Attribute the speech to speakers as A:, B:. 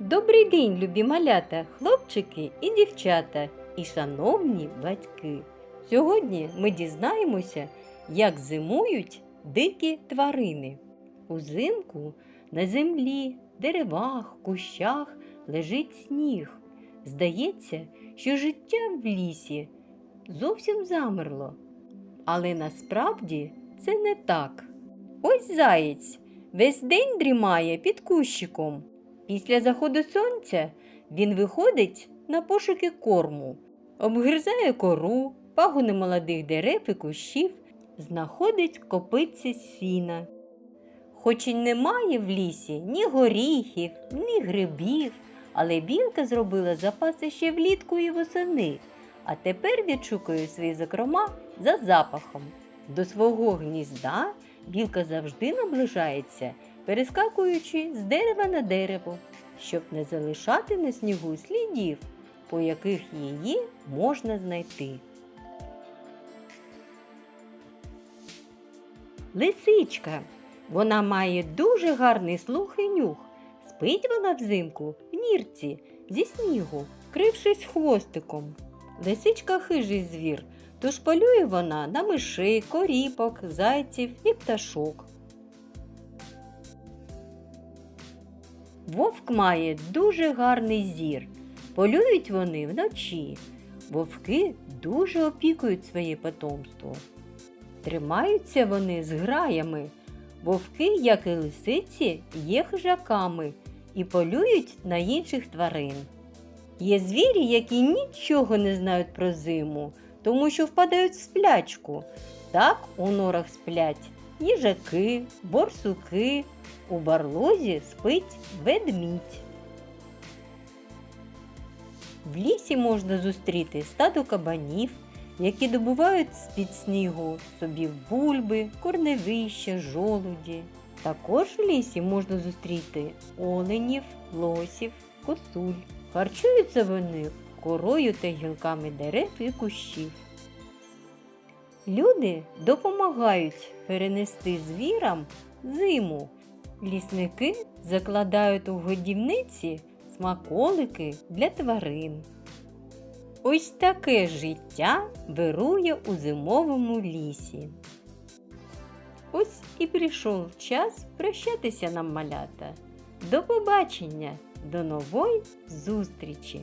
A: Добрий день, любі малята, хлопчики і дівчата, і шановні батьки. Сьогодні ми дізнаємося, як зимують дикі тварини. Узимку на землі, деревах, кущах лежить сніг. Здається, що життя в лісі зовсім замерло. Але насправді це не так. Ось заєць весь день дрімає під кущиком. Після заходу сонця він виходить на пошуки корму, обгризає кору, пагони молодих дерев і кущів, знаходить копиці сіна. Хоч і немає в лісі ні горіхів, ні грибів, але білка зробила запаси ще влітку і восени, а тепер відшукує свої закрома за запахом. До свого гнізда білка завжди наближається, перескакуючи з дерева на дерево, щоб не залишати на снігу слідів, по яких її можна знайти. Лисичка. Вона має дуже гарний слух і нюх. Спить вона взимку в нірці зі снігу, крившись хвостиком. Лисичка хижий звір, тож полює вона на мишей, коріпок, зайців і пташок. Вовк має дуже гарний зір. Полюють вони вночі. Вовки дуже опікують своє потомство. Тримаються вони з граями. Вовки, як і лисиці, є хижаками і полюють на інших тварин. Є звірі, які нічого не знають про зиму, тому що впадають в сплячку. Так у норах сплять їжаки, борсуки, у барлозі спить ведмідь. В лісі можна зустріти стадо кабанів, які добувають з-під снігу собі бульби, корневища, жолуді. Також в лісі можна зустріти оленів, лосів, косуль. Харчуються вони корою та гілками дерев і кущів. Люди допомагають перенести звірам зиму. Лісники закладають у годівниці смаколики для тварин. Ось таке життя вирує у зимовому лісі. Ось і прийшов час прощатися нам малята. До побачення, до нової зустрічі!